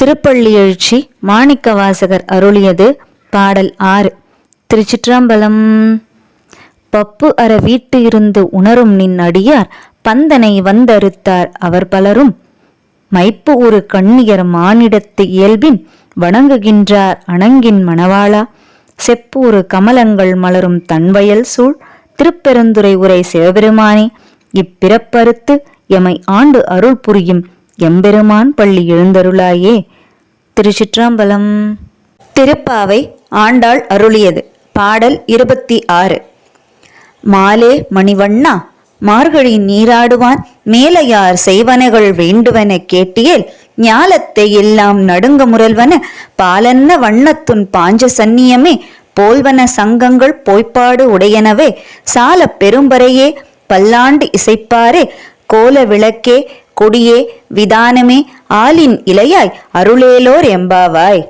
திருப்பள்ளி எழுச்சி மாணிக்க வாசகர் அருளியது பாடல் ஆறு. திருச்சிற்றம்பலம். பப்பு அற வீட்டு இருந்து உணரும் நின் அடியார் பந்தனை வந்தறுத்தார் அவர் பலரும். மைப்பு ஒரு கண்ணியர் மானிடத்து இயல்பின் வணங்குகின்றார் அணங்கின் மணவாளா. செப்பூறு கமலங்கள் மலரும் தன்வயல் சூழ். திருப்பெருந்துரை உரை சிவபெருமானே இப்பிறப்பறுத்து எமை ஆண்டு அருள் புரியும் எம்பெருமான் பள்ளி எழுந்தருளாயே. திருச்சிற்றம்பலம். திருப்பாவை ஆண்டாள் அருளியது. பாடல் இருபத்தி ஆறு மாலே மணிவண்ணா மார்கழி நீராடுவான் மேலையார் செய்வனைகள் வேண்டுவன கேட்டியேல் ஞாலத்தை எல்லாம் நடுங்க முரல்வன பாலன்ன வண்ணத்துன் பாஞ்ச சந்நியமே போல்வன சங்கங்கள் போய்ப்பாடு உடையனவே சால பெரும்பறையே பல்லாண்டு இசைப்பாரே கோல விளக்கே கொடியே விதானமே ஆலின் இலையாய் அருளேலோர் எம்பாவாய்